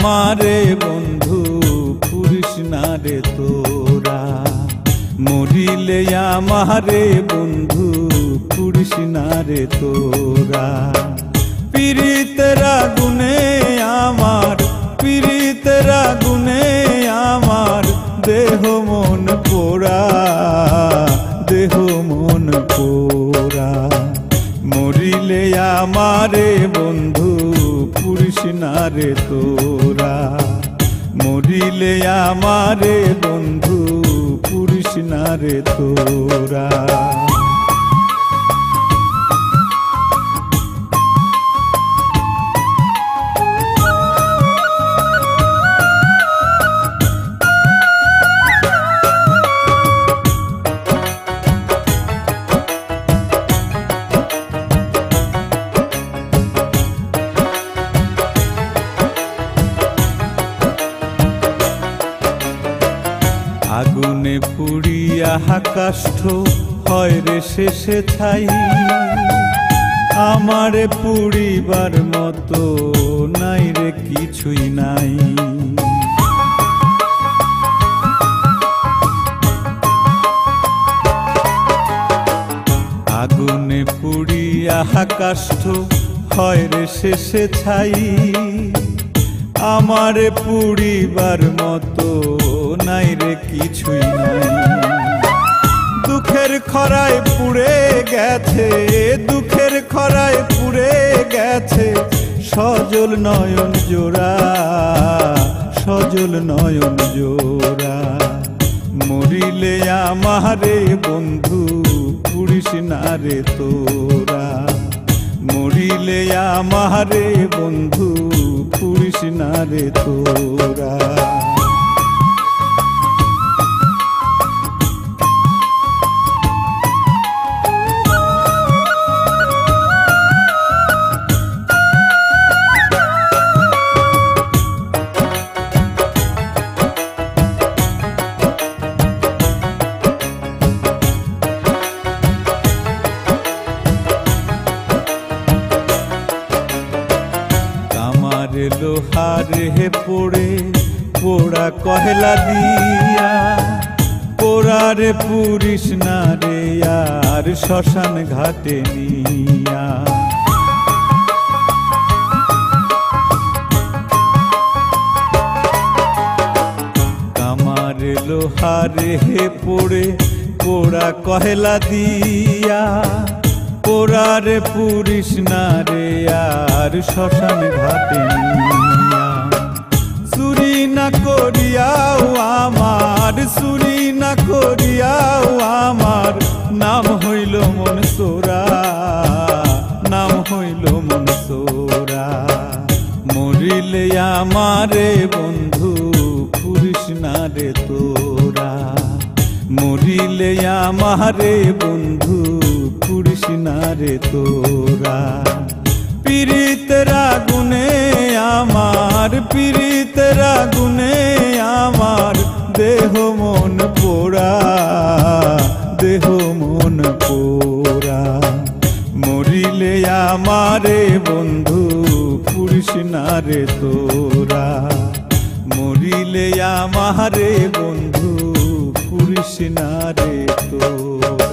আমারে বন্ধু পুরুষ না রে তোরা। মরিলে আমারে বন্ধু পুরুষ না রে তোরা। পীড়িতরা গুনে না রে তোরা মরিলে আমারে বন্ধু পুরুষ না রে তোরা। আগুনে পুড়িয়া হাকাষ্ঠ হয় রে শেষে ছাই। আমারে পুড়িবার মতো নাই রে কিছুই নাই। আগুনে পুড়িয়া হাকাষ্ঠ হয় রে শেষে ছাই। আমারে পুড়িবার মতো নাই রে কিছুই নাই দুঃখের খরায় পুড়ে গেছে, দুঃখের খরায় পুড়ে গেছে। সজল নয়ন জোড়া, সজল নয়ন জোড়া। মরিলে আমারে বন্ধু পুরিস না রে তোরা। মরিলে আমারে বন্ধু পুরিস না রে তোরা। হে পড়ে, পোড়া কহেলা দিয়া। পোড়ারে পুরিস না রে আর শ্মশান ঘাটে নিয়া। কামার লোহার হে পড়ে, পোড়া কহেলা দিয়া। পোড়ারে পুরিস না রে আর শ্মশান ঘাটে। চুরি না করিয়াও আমার, চুরি না করিয়াও আমার। নাম হইল মন সোরা নাম হইল মন সোরা মরিলে আমারে বন্ধু, পুরিস না রে তোরা। মরিলে আমারে বন্ধু না রে তোরা। পীড়িতরা গুনে আমার পীড়িতরা রাগুনে আমার দেহ মন পোড়া, দেহ মন পোড়া। মরিলে আমারে বন্ধু পুরিস না রে তোরা। মরিলে আমারে বন্ধু পুরিস না রে তোরা।